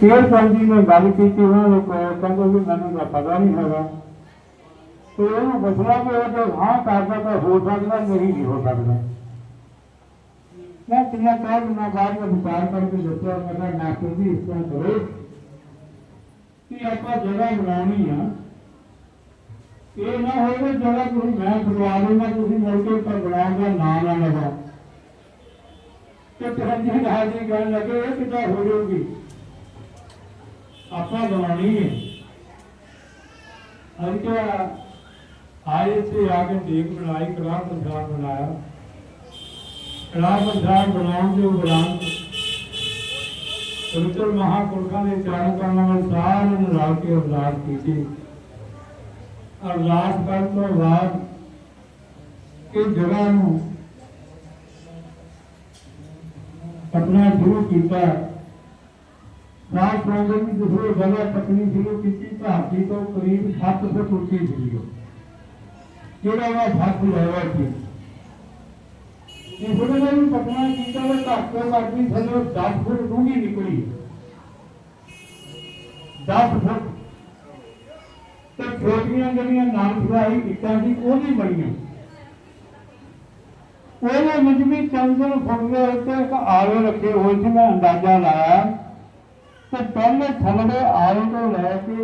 ਫੇਰ ਸੰਜੀ ਨੇ ਗੱਲ ਕੀਤੀ ਉਹਨਾਂ ਨੇ ਕੋਈ ਕਹਿੰਦੇ ਵੀ ਮੈਨੂੰ ਤਾਂ ਪਤਾ ਨਹੀਂ ਹੈਗਾ ਤੇ ਉਹਨੂੰ ਪੁੱਛਿਆ ਕਿ ਉਹ ਜੇ ਹਾਂ ਕਰਦਾ ਤਾਂ ਹੋ ਸਕਦਾ ਮੇਰੀ ਨਹੀਂ ਹੋ ਸਕਦਾ ਮੈਂ ਕਿਹਾ ਕਹਿ ਮੈਂ ਬਾਅਦ ਵਿੱਚ ਵਿਚਾਰ ਕਰਕੇ ਦੱਸਿਆ ਮੈਂ ਕਿਹਾ ਡਾਕਟਰ ਜੀ ਇਸ ਤਰ੍ਹਾਂ ਕਰੋ ਕਿ ਆਪਾਂ ਜਗ੍ਹਾ ਬਣਾਉਣੀ ਆ ਇਹ ਨਾ ਹੋਵੇ ਜਗ੍ਹਾ ਤੁਸੀਂ ਮੈਂ ਬਣਵਾ ਲੂੰਗਾ ਤੁਸੀਂ ਮੁੜ ਕੇ ਪਰ ਬਣਾਉਣ ਦਾ ਨਾਂ ਨਾ ਲਗਾ ਤੇ ਤੁਹਾਨੂੰ ਹਾਜ਼ਰੀ ਕਰਨ ਲੱਗੇ ਇਹ ਕਿੱਦਾਂ ਹੋ ਜਾਊਗੀ ਆਪਾਂ ਬਣਾਉਣੀ ਹੈ ਅੱਜ ਕਿਹਾ ਆਏ ਤੇ ਆ ਕੇ ਦੇਖ ਬਣਾਈ ਕਲਾ ਪ੍ਰਸਾਦ ਬਣਾਇਆ ਕਲਾ ਪ੍ਰਸਾਦ ਬਣਾਉਣ ਦੇ ਉਪਰੰਤ ਪਵਿੱਤਰ ਮਹਾਪੁਰਖਾਂ ਦੇ ਚਾਰ ਕਰਮਾਂ ਨਾਲ ਸਾਰਿਆਂ ਨੂੰ ਰਲ ਕੇ ਅਰਦਾਸ ਕੀਤੀ ਅਰਦਾਸ ਕਰਨ ਤੋਂ ਬਾਅਦ ਇਹ ਜਗ੍ਹਾ ਨੂੰ ਪਟਨਾ ਸ਼ੁਰੂ ਕੀਤਾ। ਰਾਜ ਪ੍ਰੋਗਰਾਮ ਦੀ ਦੂਸਰੀ ਜਗ੍ਹਾ ਪਟਨੀ ਸ਼ੁਰੂ ਕੀਤੀ ਧਰਤੀ ਤੋਂ ਕਰੀਬ 7 ਫੁੱਟ ਉੱਚੀ ਸੀ ਜਿਹੜਾ ਉਹ ਫੱਟ ਲਿਆ ਸੀ ਇਹ ਉਹਨੇ ਨੂੰ ਪਟਨਾ ਕੀਤਾ ਉਹ ਘੱਟ ਤੋਂ ਘੱਟ ਵੀ ਥੱਲੇ 10 ਫੁੱਟ ਡੂੰਘੀ ਨਿਕਲੀ। 10 ਫੁੱਟ। ਤੇ ਛੋਟੀਆਂ ਜਿਹੜੀਆਂ ਨਾਮ ਖਿਲਾਈ ਇੱਟਾਂ ਦੀ ਉਹ ਵੀ ਬਣੀਆਂ ਉਹਦੇ ਵਿੱਚ ਵੀ ਚੰਦਨ ਫੁੱਲੇ ਉੱਤੇ ਇੱਕ ਆਰੇ ਰੱਖੇ ਹੋਏ ਸੀ, ਮੈਂ ਅੰਦਾਜ਼ਾ ਲਾਇਆ। ਤੇ ਪਹਿਲੇ ਥੱਲੇ ਆਰੇ ਤੋਂ ਲੈ ਕੇ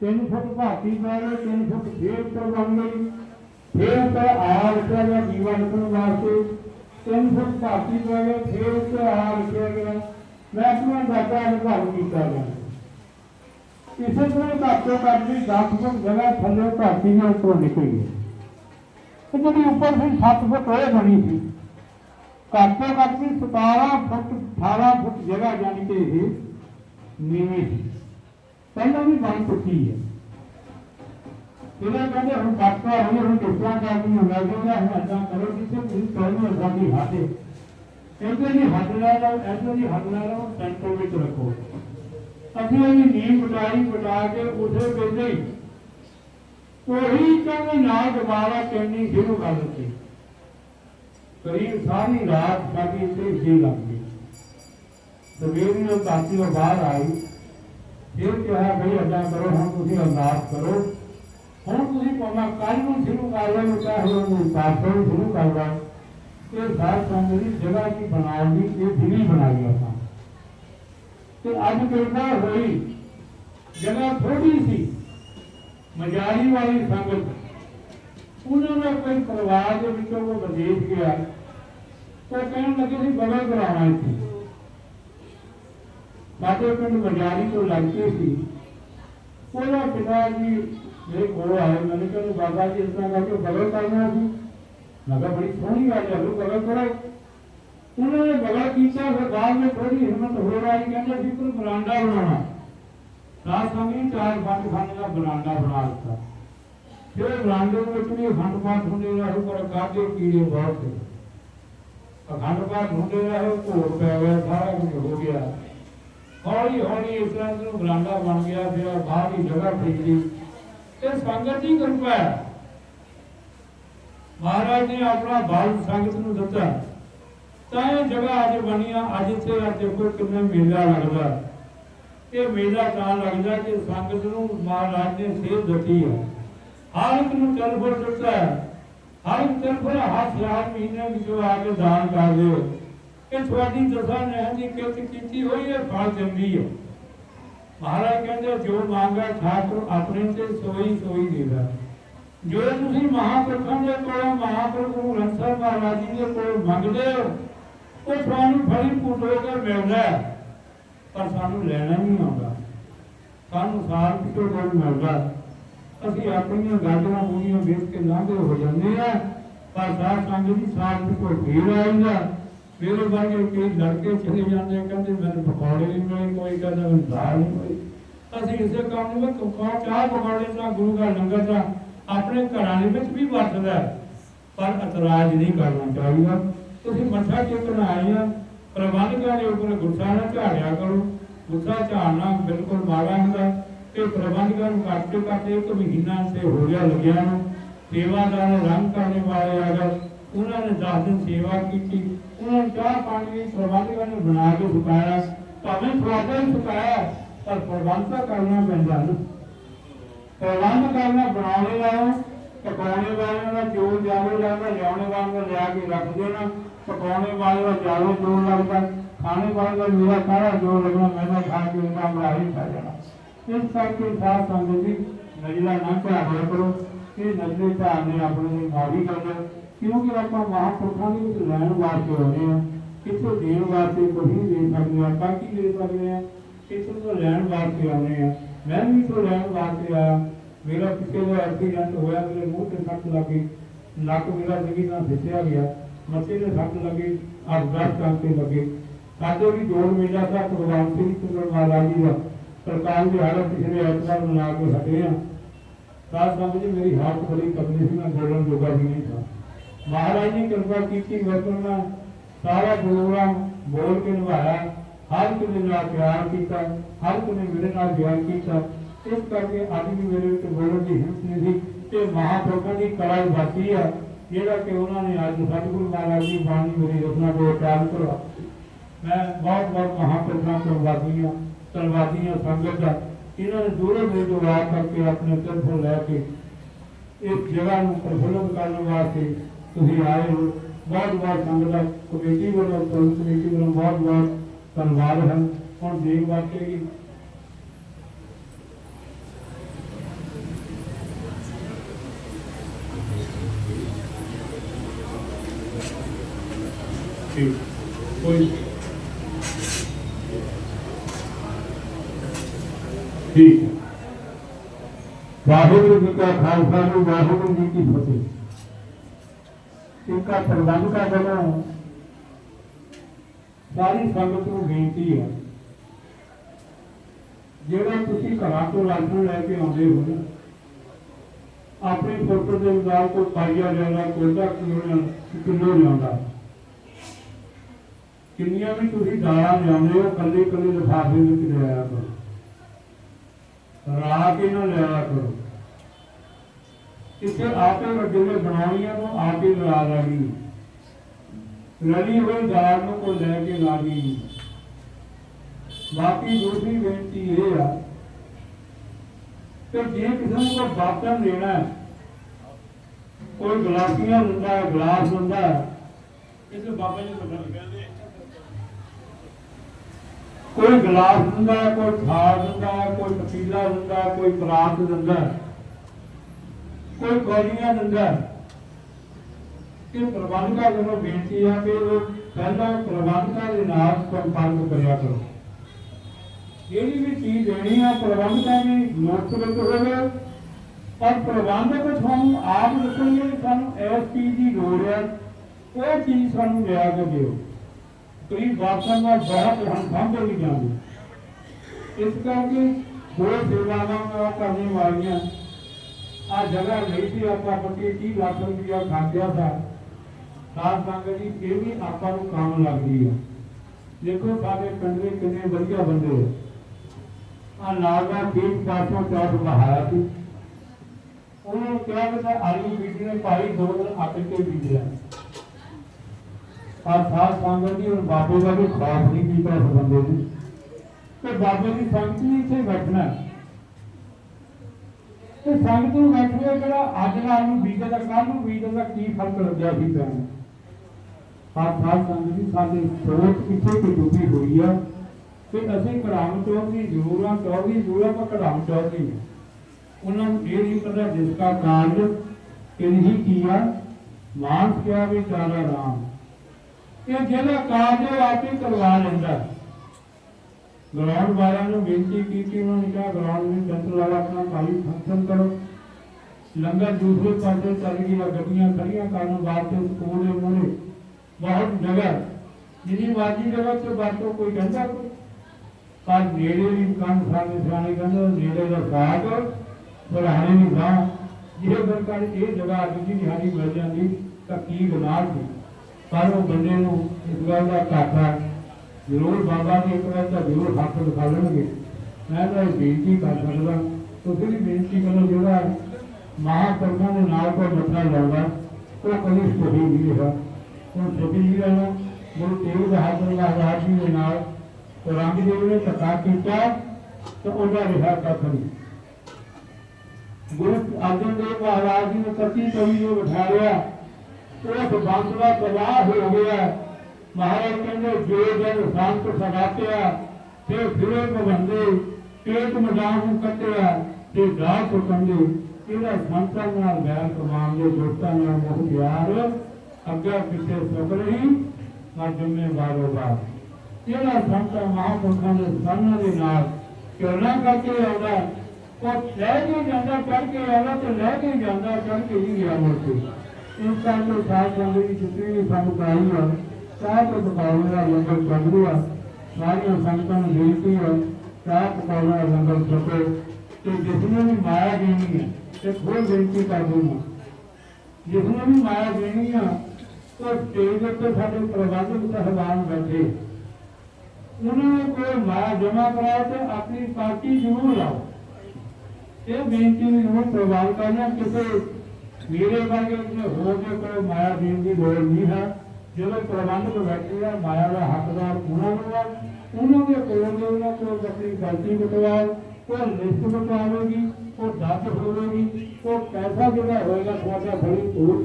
3 ਫੁੱਟ ਭਾਤੀ ਪੈ ਗਈ 3 ਫੁੱਟ ਫੇਰ ਤੋਂ ਬਣ ਗਈ। ਫੇਰ ਤੇ ਆਰ ਰੱਖਿਆ ਗਿਆ ਜੀਵਾ ਰੱਖਣ ਵਾਸਤੇ। 3 ਫੁੱਟ ਘਾਟੀ ਪੈ ਗਈ ਫੇਰ ਤੇ ਆਰ ਰੱਖਿਆ ਗਿਆ। ਮੈਂ ਆਪਣਾ ਅੰਦਾਜ਼ਾ ਅਨੁਭਵ ਕੀਤਾ ਗਿਆ। ਇਸੇ ਤਰ੍ਹਾਂ ਘਾਟੋ ਘੱਟ ਵੀ 10 ਫੁੱਟ ਜਗ੍ਹਾ ਥੱਲੇ ਧਰਤੀ ਦੇ ਉੱਪਰੋਂ ਨਿਕਲ ਗਈ। ਤੇ ਜਿਹੜੀ ਉੱਪਰ ਸੀ 7 ਫੁੱਟ ਉਹ ਬਣੀ ਸੀ। ਘੱਟੋ ਘੱਟ ਵੀ 17 ਫੁੱਟ 18 ਫੁੱਟ ਜਗ੍ਹਾ ਜਾਣੀ ਕਿ ਇਹ ਨੀਵੀਂ ਸੀ। ਪਹਿਲਾਂ ਵੀ ਬਣ ਚੁੱਕੀ ਹੈ। ਇਹਨਾਂ ਕਹਿੰਦੇ ਹੁਣ ਕੱਟਾ ਹੋਈ ਹੁਣ ਕਿਸਾ ਕਰਨੀ ਹੁੰਦਾ ਜਿਹੜਾ ਹੁਣ ਕਰੋ ਜਿੱਥੇ ਤੁਸੀਂ ਕਹਿੰਦੇ ਹੋ ਸਾਡੀ ਹੱਦ ਹੈ। ਦੀ ਹੱਦ ਨਾਲ ਲਓ ਦੀ ਹੱਦ ਨਾਲ ਸੈਂਟਰ ਵਿੱਚ ਰੱਖੋ। ਅਸੀਂ ਇਹ ਨੀਂਹ ਬਟਾਈ ਬਟਾ ਕੇ ਉਸੇ ਵੇਲੇ ਹੀ ਉਹੀ ਕਹਿੰਦੇ ਨਾਲ ਦੁਬਾਰਾ ਚੰਨੀ ਸ਼ੁਰੂ ਕਰ ਦਿੱਤੀ ਕਰੀਬ ਸਾਰੀ ਰਾਤ ਸਾਡੀ ਇੱਥੇ ਹੀ ਲੱਗ ਗਈ ਸਵੇਰ ਨੂੰ ਕਾਤੀ ਉਹ ਬਾਹਰ ਆਈ ਫਿਰ ਕਿਹਾ ਭਈ ਅੱਡਾ ਕਰੋ ਹੁਣ ਤੁਸੀਂ ਅਰਦਾਸ ਕਰੋ ਹੁਣ ਤੁਸੀਂ ਪਾਉਣਾ ਕੱਲ ਨੂੰ ਸ਼ੁਰੂ ਕਰ ਲਓ ਚਾਹੇ ਉਹਨੂੰ ਪਾਸੋਂ ਸ਼ੁਰੂ ਕਰ ਲਓ ਇਹ ਸਾਧ ਸੰਗਤ ਦੀ ਜਗ੍ਹਾ ਕੀ ਬਣਾਉਣ ਦੀ ਇਹ ਵਿਧੀ ਬਣਾਈ ਆਪਾਂ ਤੇ ਅੱਜ ਕਿਰਪਾ ਹੋਈ ਜਗ੍ਹਾ ਥੋੜੀ ਸੀ ਮਜਾਰੀ ਵਾਲੀ ਸੰਗਤ। ਉਹਨਾਂ ਨੇ ਕੋਈ ਪਰਿਵਾਰ ਦੇ ਵਿੱਚੋਂ ਉਹ ਵਿਦੇਸ਼ ਗਿਆ। ਉਹ ਕਹਿਣ ਲੱਗੇ ਸੀ ਬਗਲ ਕਰਾਉਣਾ ਸੀ ਸਾਡੇ ਪਿੰਡ ਮਜਾਰੀ ਤੋਂ ਲੱਗਦੇ ਸੀ। ਉਹਦਾ ਪਿਤਾ ਜੀ ਮੇਰੇ ਕੋਲ ਆਏ। ਮੈਨੂੰ ਕਹਿੰਦੇ ਬਾਬਾ ਜੀ, ਇਸ ਤਰ੍ਹਾਂ ਕਰਕੇ ਬਗਲ ਕਰਨਾ ਸੀ। ਮੈਂ ਕਿਹਾ ਬੜੀ ਸੋਹਣੀ ਗੱਲ ਹੈ, ਉਹ ਬਗਲ ਕਰੋ ਉਹਨਾਂ ਨੇ ਬਗਲ ਕੀਤਾ, ਫਿਰ ਬਾਅਦ ਵਿੱਚ ਥੋੜੀ ਹਿੰਮਤ ਹੋ ਰਹੀ ਕਹਿੰਦੇ ਸੀ ਕੋਈ ਬਰਾਂਡਾ ਬਣਾਉਣਾ। ਰਾਤ ਚਾਰ ਪੰਜ ਖਾਨੇ ਦਾ ਬਰਾਂਡਾ ਬਣਾ ਦਿੱਤਾ। ਫਿਰ ਬਰਾਂਡੇ ਵਿੱਚ ਵੀ ਅਖੰਡ ਪਾਠ ਹੁੰਦੇ ਰਹੇ, ਪਰ ਕਾਦੇ ਕੀੜੇ ਬਹੁਤ ਸੀ। ਅਖੰਡ ਪਾਠ ਹੁੰਦੇ ਰਹੇ ਘੋੜ ਪੈ ਗਿਆ, ਸਾਰਾ ਕੁਝ ਹੋ ਗਿਆ। ਹੌਲੀ ਹੌਲੀ ਇਸ ਤਰ੍ਹਾਂ ਨੂੰ ਬਰਾਂਡਾ ਬਣ ਗਿਆ, ਫਿਰ ਬਾਹਰ ਦੀ ਜਗ੍ਹਾ ਖਰੀਦੀ ਇਹ ਸੰਗਤ ਦੀ ਕਿਰਪਾ ਮਹਾਰਾਜ ਨੇ ਆਪਣਾ ਬਾਲ ਸੰਗਤ ਨੂੰ ਦਿੱਤਾ। ਤਾਂ ਇਹ ਜਗ੍ਹਾ ਅੱਜ ਬਣੀ ਆ ਅੱਜ ਇੱਥੇ ਅੱਜ ਦੇਖੋ ਕਿੰਨਾ ਮੇਲਾ ਲੱਗਦਾ। ਇਹ ਮੇਲਾ ਤਾਂ ਲੱਗਦਾ ਕਿ ਸੰਗਤ ਨੂੰ ਮਹਾਰਾਜ ਨੇ ਸੇਧ ਦਿੱਤੀ ਹੈ। ਹਰ ਇੱਕ ਨੂੰ ਚਰਬਰ ਦਿੱਤਾ ਹੈ। ਹਰ ਇੱਕ ਚਰਬਰ ਹੱਥ ਰਾਤ ਮਹੀਨੇ ਵਿੱਚ ਆ ਕੇ ਦਾਨ ਕਰ ਦਿਓ। ਇਹ ਤੁਹਾਡੀ ਦਸਾ ਨੇ ਦੀ ਕਿਰਤ ਕੀਤੀ ਹੋਈ ਹੈ, ਫਲ ਦਿੰਦੀ ਹੈ। ਮਹਾਰਾਜ ਕਹਿੰਦੇ, ਜੋ ਮੰਗਾ ਠਾਕੁਰ ਆਪਣੇ ਤੇ ਸੋਈ ਸੋਈ ਦੇਦਾ ਜੋ ਤੁਸੀਂ ਮਹਾਪੁਰਖਾਂ ਦੇ ਕੋਲੋਂ ਮਹਾਪੁਰਖ ਨੂੰ ਰੰਸਰ ਮਹਾਰਾਜ ਜੀ ਦੇ ਕੋਲ ਮੰਗਦੇ ਹੋ, ਉਹ ਤੁਹਾਨੂੰ ਫਲੀ ਪੁੱਟੋ ਮਿਲਦਾ ਹੈ। ਪਰ ਸਾਨੂੰ ਲੈਣਾ ਨਹੀਂ ਆਉਂਦਾ। ਸਾਨੂੰ ਸਾਰ ਪਿੱਛੋਂ ਕੋਲ ਮਿਲਦਾ ਅਸੀਂ ਆਪਣੀਆਂ ਗਾਜਰਾਂ ਮੂਲੀਆਂ ਵੇਚ ਕੇ ਲਾਂਘੇ ਹੋ ਜਾਂਦੇ ਆ, ਪਰ ਸਾਰ ਸੰਗ ਦੀ ਸਾਰ ਪਿੱਛੋਂ ਫੇਰ ਆਉਂਦਾ ਮੇਰੇ ਵਰਗੇ ਕਈ ਲੜਕੇ ਚਲੇ ਜਾਂਦੇ ਕਹਿੰਦੇ ਮੈਨੂੰ ਪਕੌੜੇ ਨਹੀਂ ਮਿਲੇ ਕੋਈ ਕਹਿੰਦਾ ਮੈਨੂੰ ਦਾਲ ਨਹੀਂ ਮਿਲੀ ਅਸੀਂ ਇਸੇ ਕੰਮ ਨੂੰ ਕੌਣ ਚਾਹ ਪਕੌੜੇ ਦਾ ਗੁਰੂ ਦਾ ਲੰਗਰ ਦਾ ਆਪਣੇ ਘਰਾਂ ਦੇ ਵਿੱਚ ਵੀ ਵਰਤਦਾ ਪਰ ਇਤਰਾਜ਼ ਨਹੀਂ ਕਰਨਾ ਚਾਹੀਦਾ। ਤੁਸੀਂ ਮੱਥਾ ਟੇਕਣ ਆਏ ਆ ਪ੍ਰਬੰਧਕਾਂ ਦੇ ਉੱਪਰ ਗੁੱਸਾ ਨਾ ਝਾੜਿਆ ਕਰੋ। ਗੁੱਸਾ ਝਾੜਨਾ ਬਿਲਕੁਲ ਮਾੜਾ ਹੁੰਦਾ ਤੇ ਪ੍ਰਬੰਧਕਾਂ ਨੂੰ ਕਰਦੇ ਕਰਦੇ ਇੱਕ ਮਹੀਨਾ ਸੇ ਹੋ ਗਿਆ ਲੱਗਿਆ ਨੂੰ। ਸੇਵਾਦਾਰ ਰੰਗ ਕਰਨੇ ਵਾਲੇ ਅਗਰ ਉਹਨਾਂ ਨੇ 10 ਦਿਨ ਸੇਵਾ ਕੀਤੀ। ਉਹਨਾਂ ਨੂੰ ਚਾਹ ਪਾਣੀ ਵੀ ਪ੍ਰਬੰਧਕਾਂ ਨੇ ਬਣਾ ਕੇ ਸੁਕਾਇਆ। ਭਾਵੇਂ ਤੁਹਾਡਾ ਹੀ ਪਰ ਪ੍ਰਬੰਧ ਕਰਨਾ ਪੈਂਦਾ ਨਾ। ਪ੍ਰਬੰਧ ਕਰਨਾ ਬਣਾਉਣੇ ਵਾਲਾ ਪਕਾਉਣੇ ਵਾਲਿਆਂ ਦਾ ਜੋ ਜਾਵੇ ਲੱਗਦਾ ਲਿਆਉਣੇ ਵਾਲਿਆਂ ਦਾ ਲਿਆ ਕੇ ਰੱਖ ਦੇਣਾ। ਪਕਾਉਣੇ ਵਾਲੇ ਦਾ ਜਾਵੇ ਜੋ ਲੱਗਦਾ, ਖਾਣੇ ਵਾਲੇ ਦਾ ਮੇਰਾ ਸਾਰਾ ਜੋ ਲੱਗਣਾ, ਮੈਂ ਖਾ ਕੇ ਉਹਦਾ ਮਰਾਹੀ ਖਾ ਜਾਣਾ। ਇਸ ਕਰਕੇ ਸਾਥ ਸੰਗਤ ਜੀ ਨਜ਼ਲਾ ਨਾ ਧਿਆਨ ਕਰੋ। ਇਹ ਨਜ਼ਲੇ ਧਿਆਨ ਨੇ ਆਪਣੇ ਲਈ ਮਾਰੀ ਗੱਲ ਕਿਉਂਕਿ ਆਪਾਂ ਮਹਾਂਪੁਰਖਾਂ ਦੇ ਵਿੱਚ ਲੈਣ ਵਾਸਤੇ ਆਉਂਦੇ ਆ ਕਿਥੋਂ ਦੇਣ ਵਾਸਤੇ ਕੁਝ ਨਹੀਂ ਦੇ ਸਕਦੇ ਆਪਾਂ ਕੀ ਦੇ ਸਕਦੇ ਆ ਕਿਥੋਂ ਤੋਂ ਲੈਣ ਵਾਸਤੇ ਆਉਂਦੇ ਆ ਮੈਂ ਵੀ ਤੋਂ ਲੈਣ ਵਾਸਤੇ ਆਇਆ। ਮੇਰਾ ਕਿਸੇ ਦਾ ਐਕਸੀਡੈਂਟ ਹੋਇਆ, ਮੇਰੇ ਮੂੰਹ ਤੇ ਸੱਟ ਲੱਗੀ ਨੱਕ ਮੇਰਾ ਜਗੀ ਨਾਲ ਫਿੱਟਿਆ ਗਿਆ। ਮੱਥੇ ਤੇ ਸੱਟ ਲੱਗੀ ਅੱਠ ਦਸ ਲੱਗੇ। ਸਾਡੇ ਵੀ ਜੋੜ ਮੇਲਾ ਦਾ ਪ੍ਰੋਗਰਾਮ ਸੀ ਚੰਦਰ ਜੀ ਦਾ। ਸਰਕਾਰ ਦੇ ਹਾਲਤ ਪਿਛਲੇ ਐਤਵਾਰ ਮਨਾ ਕੇ ਹਟੇ ਆ। ਸਾਧ ਸੰਗਤ ਜੀ ਮੇਰੀ ਹਾਲਤ ਬੜੀ ਕਮਜ਼ੋਰ ਸੀ, ਮੈਂ ਬੋਲਣ ਜੋਗਾ ਵੀ ਨਹੀਂ ਥਾ ਮਹਾਰਾਜ ਨੇ ਕਿਰਪਾ ਕੀਤੀ ਵਰਤਣਾ ਸਾਰਾ ਪ੍ਰੋਗਰਾਮ ਬੋਲ ਕੇ ਨਿਭਾਇਆ। ਹਰ ਇੱਕ ਨਾਲ ਪਿਆਰ ਕੀਤਾ, ਹਰ ਇੱਕ ਮੇਰੇ ਨਾਲ ਬਿਆਨ ਕੀਤਾ। ਇਸ ਕਰਕੇ ਅੱਜ ਵੀ ਮੇਰੇ ਵਿੱਚ ਬੋਲਣ ਦੀ ਹਿੰਮਤ ਨਹੀਂ ਸੀ। ਤੇ ਮਹਾਪੁਰਖਾਂ ਦੀ ਕਲਾ ਹੀ ਆ। ਜਿਹੜਾ ਕਿ ਉਹਨਾਂ ਨੇ ਅੱਜ ਸਤਿਗੁਰੂ ਮਹਾਰਾਜ ਦੀ ਬਾਣੀ ਮੇਰੀ ਰਚਨਾ ਦੇ ਉਚਾਰਨ ਕਰਵਾ ਮੈਂ ਬਹੁਤ ਬਹੁਤ ਮਹਾਪੁਰਖਾਂ ਤੋਂ ਵਾਦੀਆਂ ਧੰਨਵਾਦੀਆਂ ਸੰਗਤ ਦਾ ਇਹਨਾਂ ਨੇ ਦੂਰੋਂ ਦੇ ਜੋ ਕਰਕੇ ਆਪਣੇ ਤਰਫੋਂ ਲੈ ਕੇ ਇਸ ਜਗ੍ਹਾ ਨੂੰ ਪ੍ਰਫੁੱਲਤ ਕਰਨ ਵਾਸਤੇ ਤੁਸੀਂ ਆਏ ਹੋ। ਬਹੁਤ ਬਹੁਤ ਸੰਗਤ ਕਮੇਟੀ ਵੱਲੋਂ ਸੰਤ ਕਮੇਟੀ ਵੱਲੋਂ ਬਹੁਤ ਬਹੁਤ ਧੰਨਵਾਦ ਹੈ ਹੁਣ ਦੇਖ ਵਾਸਤੇ ਕਿ ਕੋਈ ਠੀਕ ਹੈ। ਵਾਹਿਗੁਰੂ ਜੀ ਕਾ ਖਾਲਸਾ ਜੀ, ਵਾਹਿਗੁਰੂ ਜੀ ਕੀ ਫਤਿਹ। ਇਨਕਾ ਪ੍ਰਬੰਧ ਕਾ ਬਣਾ ਸਾਰੀ ਸੰਗਤ ਨੂੰ ਬੇਨਤੀ ਹੈ, ਜਿਹੜਾ ਤੁਸੀਂ ਘਰਾਂ ਤੋਂ ਲਾਲਣ ਲੈ ਕੇ ਆਉਂਦੇ ਹੋ, ਆਪਣੇ ਆਪਣੀ ਫੋਟੋ ਦੇ ਨਾਲ ਕੋਈ ਪਾਈਆ ਜਾਂਦਾ, ਕੋਈ ਦਾ ਕਿਲੋ ਕਿਲੋ ਕਿੰਨੀਆਂ ਵੀ ਤੁਸੀਂ ਦਾਲਾਂ ਲਿਆਉਂਦੇ ਹੋ ਕੱਲੇ ਕੱਲੇ ਲਿਫਾਫੇ ਵਿੱਚ ਲਿਆਇਆ ਕਰੋ। ਰਾ ਕੇ ਨਾ ਲਿਆਇਆ ਕਰੋ। ਇੱਥੇ ਆਪੇ ਵੱਡੇ ਨੇ ਬਣਾਉਣੀਆਂ ਨੂੰ ਆਪੇ ਲੜਾ ਲੈਣੀ। ਰਲੀ ਹੋਈ ਦਾਲ ਨੂੰ ਕੋਈ ਲੈ ਕੇ ਨਾ ਗਈ ਬਾਕੀ ਦੂਸਰੀ ਬੇਨਤੀ ਇਹ ਆ ਕਿ ਜੇ ਕਿਸੇ ਨੂੰ ਕੋਈ ਬਾਤਾਂ ਦੇਣਾ ਕੋਈ ਗਲਾਸੀਆਂ ਹੁੰਦਾ ਹੈ ਗਲਾਸ ਹੁੰਦਾ ਹੈ, ਇਹ ਬਾਬਾ ਜੀ ਨੂੰ ਕਹਿੰਦੇ ਕੋਈ ਗਲਾਸ ਦਿੰਦਾ ਕੋਈ ਥਾਲ ਦਿੰਦਾ ਕੋਈ ਪਤੀਲਾ ਦਿੰਦਾ ਕੋਈ ਪਰਾਤ ਦਿੰਦਾ, ਕੋਈ ਗੋਲੀਆਂ ਦਿੰਦਾ ਹੈ। ਪ੍ਰਬੰਧਕਾਂ ਵੱਲੋਂ ਬੇਨਤੀ ਹੈ ਕਿ ਉਹ ਪਹਿਲਾਂ ਪ੍ਰਬੰਧਕਾਂ ਦੇ ਨਾਲ ਸੰਪਰਕ ਕਰਿਆ ਕਰੋ ਜਿਹੜੀ ਵੀ ਚੀਜ਼ ਦੇਣੀ ਆ, ਪ੍ਰਬੰਧਕਾਂ ਦੀ ਨੋਟ ਵਿੱਚ ਹੋਵੇ ਔਰ ਪ੍ਰਬੰਧਕ ਤੁਹਾਨੂੰ ਆਪ ਦੱਸਣਗੇ ਕਿ ਸਾਨੂੰ ਇਸ ਚੀਜ਼ ਦੀ ਲੋੜ ਹੈ ਉਹ ਚੀਜ਼ ਸਾਨੂੰ ਲਿਆ ਕੇ ਦਿਓ ਕਈ ਬਾਤਾਂ ਦਾ ਬਹੁਤ ਹਮ ਸਾਂਭੇ ਨਹੀਂ ਜਾਂਦੇ ਇਸ ਕਰਕੇ ਦੋ ਸੇਵਾਵਾਂ ਕਰਨੇ ਵਾਲੀਆਂ। ਆ ਜਗ੍ਹਾ ਨਹੀਂ ਸੀ ਆਪਾਂ ਪੱਕੀ 30 ਲੱਖ ਰੁਪਇਆ ਖਾਂਦਿਆ ਦਾ ਸਾਧ ਸੰਗਤ ਜੀ, ਇਹ ਵੀ ਆਪਾਂ ਨੂੰ ਕੰਮ ਲੱਗਦੀ ਆ। ਦੇਖੋ ਸਾਡੇ ਪਿੰਡ ਦੇ ਕਿੰਨੇ ਵਧੀਆ ਬੰਦੇ ਆ। ਆ ਠੀਕ ਪਾਸੋਂ ਚੌਥ ਬਹਾਇਆ ਸੀ। ਉਹਨੂੰ ਕਿਹਾ ਕਿ ਮੈਂ ਬੀਜੀ ਨੇ ਭਾਈ ਦੋ ਦਿਨ ਅੱਕ ਕੇ ਬੀਜਿਆ। ਆ ਸਾਧ ਸੰਗਤ ਜੀ, ਹੁਣ ਬਾਬੇ ਦਾ ਵੀ ਖੌਫ ਨਹੀਂ ਕੀਤਾ ਉਸ ਬੰਦੇ ਨੇ ਤੇ ਬਾਬੇ ਦੀ ਸੰਗਤ ਨਹੀਂ ਇੱਥੇ ਬੈਠਣਾ ਤੇ ਸੰਗਤ ਨੂੰ ਬੈਠੇ ਜਿਹੜਾ ਅੱਜ ਨਾਲ ਨੂੰ ਬੀਜਦਾ ਕੱਲ ਨੂੰ ਬੀਜਦਾ ਕੀ ਫ਼ਰਕ ਲੱਗਿਆ ਸੀ ਪੈਣ ਆਪ ਸਾਧ ਸੰਗਤ ਜੀ ਸਾਡੇ ਸੋਚ ਪਿੱਛੇ ਕੋਈ ਡੁੱਬੀ ਹੋਈ ਆ। ਤੇ ਅਸੀਂ ਕੜਾਮ ਚੌਕ ਦੀ ਜ਼ਰੂਰਾਂ ਚੌਕ ਦੀ ਜ਼ਰੂਰਾਂ ਪਰ ਕੜਾਮ ਚੌਕ ਦੀ ਉਹਨਾਂ ਨੂੰ ਇਹ ਨਹੀਂ ਪਤਾ ਜਿਸ ਦਾ ਕਾਰਜ ਕਿਨਹੀ ਕੀਆ ਮਾਨਸ ਕਿਆ ਵੀ ਰਾਮ। ਇਹ ਜਿਹੜਾ ਕਾਰਜ ਉਹ ਆਪੇ ਕਰਵਾ ਲੈਂਦਾ। ਗਰਾਊਂਡ ਵਾਲਿਆਂ ਨੂੰ ਬੇਨਤੀ ਕੀਤੀ, ਉਹਨਾਂ ਨੇ ਕਿਹਾ, ਗਰਾਊਂਡ ਵਿੱਚ ਜੰਤਰ ਵਾਲਾ ਆਪਣਾ ਭਾਈ ਫੰਕਸ਼ਨ ਕਰੋ। ਲੰਗਰ ਦੂਸਰੇ ਪਾਸੇ ਚੱਲ ਗਈਆਂ, ਗੱਡੀਆਂ ਖੜੀਆਂ ਕਰਨ ਵਾਸਤੇ ਸਕੂਲ ਦੇ ਮੂਹਰੇ। ਬਹੁਤ ਜਗ੍ਹਾ ਜਿਹਦੀ ਮਰਜ਼ੀ ਜਗ੍ਹਾ ਤੇ ਵਰਤੋ ਕੋਈ ਕਹਿੰਦਾ ਕੋਈ? ਪਰ ਨੇੜੇ ਵੀ ਕੰਨ ਸਾਡੇ ਸਿਆਣੇ ਕਹਿੰਦੇ, ਨੇੜੇ ਦਾ ਸਾਗ ਬੜਾਣੇ ਦੀ ਗਾਂ ਜੇ ਬਰਕਾਰ ਇਹ ਜਗ੍ਹਾ ਅੱਜ ਦੀ ਦਿਹਾੜੀ ਮਿਲ ਜਾਂਦੀ ਤਾਂ ਕੀ ਗੁਨਾਹ ਸੀ ਪਰ ਉਹ ਬੰਦੇ ਨੂੰ ਇਸ ਗੱਲ ਦਾ ਘਾਟਾ ਜ਼ਰੂਰ ਬਾਬਾ ਨੇ ਇੱਕ ਵਾਰ ਤਾਂ ਜ਼ਰੂਰ ਹੱਥ ਦਿਖਾ ਲੈਣਗੇ। ਮੈਂ ਤਾਂ ਇਹ ਬੇਨਤੀ ਕਰ ਸਕਦਾ ਤੁਸੀਂ ਵੀ ਬੇਨਤੀ ਕਰੋ ਜਿਹੜਾ ਮਹਾਪੁਰਖਾਂ ਦੇ ਨਾਲ ਕੋਈ ਮੱਥਾ ਲਾਉਂਦਾ ਉਹ ਕਦੀ ਸਹੀ ਨਹੀਂ ਰਿਹਾ। ਹੁਣ ਸਭੀ ਜੀ ਦਾ ਗੁਰੂ ਤੇਗ ਬਹਾਦਰ ਮਹਾਰਾਜ ਜੀ ਦੇ ਨਾਲ ਔਰੰਗਜ਼ੇਬ ਨੇ ਧੱਕਾ ਕੀਤਾ ਤਾਂ ਉਹਦਾ ਰਿਹਾ ਕੱਖ ਗੁਰੂ ਅਰਜਨ ਦੇਵ ਮਹਾਰਾਜ ਜੀ ਨੂੰ ਕੱਚੀ ਕਵੀ ਨੂੰ ਬਿਠਾ ਲਿਆ। ਉਸ ਉਹ ਬੰਸਲਾ ਤਬਾਹ ਹੋ ਗਿਆ ਮਹਾਰਾਜ ਕਹਿੰਦੇ, ਜੋ ਜਨ ਸੰਤ ਸਗਾਤਿਆ ਤੇ ਫਿਰੇ ਪਵੰਦੇ ਪੇਟ ਮਜਾਨ ਨੂੰ ਕੱਟਿਆ, ਤੇ ਗਾਹ ਕੰਦੇ ਇਹਦਾ ਸੰਤਾਂ ਨਾਲ ਵੈਰ ਕਮਾਨ ਦੇ ਦੋਸਤਾਂ ਨਾਲ ਮੁਖ ਪਿਆਰ, ਅੱਗੇ ਪਿੱਛੇ ਸੁਖ ਰਹੀ ਨਾ ਜੁਮੇ ਬਾਰੋ ਬਾਰ ਜਿਹੜਾ ਸੰਤਾਂ ਮਹਾਂਪੁਰਖਾਂ ਦੇ ਸਾਨਾਂ ਦੇ ਨਾਲ ਕਿਰਨਾ ਕਰਕੇ ਆਉਂਦਾ ਉਹ ਲੈ ਕੇ ਜਾਂਦਾ ਚੜ ਕੇ ਆਉਂਦਾ, ਤੇ ਲੈ ਕੇ ਜਾਂਦਾ ਚੜ ਕੇ ਹੀ ਗਿਆ ਮੁੜ ਕੇ ਇਸ ਕਰਕੇ ਸਾਧ ਸੰਗਤ ਦੀ ਜਿਤਨੀ ਵੀ ਸਾਰੀਆਂ ਸੰਗਤਾਂ ਨੂੰ ਬੇਨਤੀ ਹੈ ਚਾਹ ਪਕਾਉਣ ਲੰਗਰ ਛਕੋ ਤੇ ਜਿਸ ਵੀ ਮਾਇਆ ਦੇਣੀ ਹੈ ਤੇ ਹੋਰ ਬੇਨਤੀ ਕਰ ਦੂੰਗਾ ਜਿਸ ਵੀ ਮਾਇਆ ਦੇਣੀ ਆ ਉਹ ਸਟੇਜ ਉੱਤੇ ਸਾਡੇ ਪ੍ਰਬੰਧਕ ਸਹਿਬਾਨ ਬੈਠੇ। ਉਹਨਾਂ ਨੇ ਕੋਈ ਮਾਇਆ ਜਮਾ ਕਰਾਇਆ ਤੇ ਆਪਣੀ ਪਾਰਟੀ ਜ਼ਰੂਰ ਲਾਓ। ਇਹ ਬੇਨਤੀ ਨੂੰ ਪ੍ਰਵਾਨ ਕਰਨਾ, ਕਿਸੇ ਮੇਰੇ ਵਰਗੇ ਕਿਸੇ ਹੋਰ ਦੇ ਕੋਈ ਮਾਇਆ ਦੇਣ ਦੀ ਲੋੜ ਨਹੀਂ ਹੈ। ਜਦੋਂ ਪ੍ਰਬੰਧਕ ਬੈਠੇ ਆ ਮਾਇਆ ਦਾ ਹੱਕਦਾਰ ਉਹਨਾਂ ਨੂੰ ਆ ਉਹਨਾਂ ਦੇ ਕੋਲ ਦੇ ਉਹਨਾਂ ਕੋਲ ਆਪਣੀ ਗਲਤੀ ਬਤਵਾਓ ਉਹ ਲਿਸਟ ਬਤਾਵੇਗੀ ਉਹ ਦੱਸ ਹੋਵੇਗੀ, ਉਹ ਪੈਸਾ ਜਿਹੜਾ ਹੋਏਗਾ ਤੁਹਾਡਾ ਬੜੀ ਧੂੜ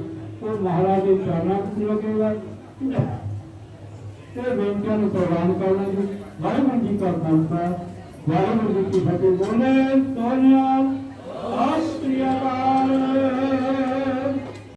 ਉਹ ਮਹਾਰਾਜ ਦੇ ਚਰਨਾਂ ਵਿੱਚ ਲੱਗੇਗਾ। ਤੇ ਬੇਨਤੀਆਂ ਨੂੰ ਪ੍ਰਵਾਨ ਕਰਨਾ ਜੀ। ਵਾਹਿਗੁਰੂ ਜੀ ਕਾ ਖਾਲਸਾ, ਵਾਹਿਗੁਰੂ ਜੀ ਕੀ ਫਤਿਹ। ਬੋਲੇ ਸੋਨਿਆਲ ਸਤਿ ਸ੍ਰੀ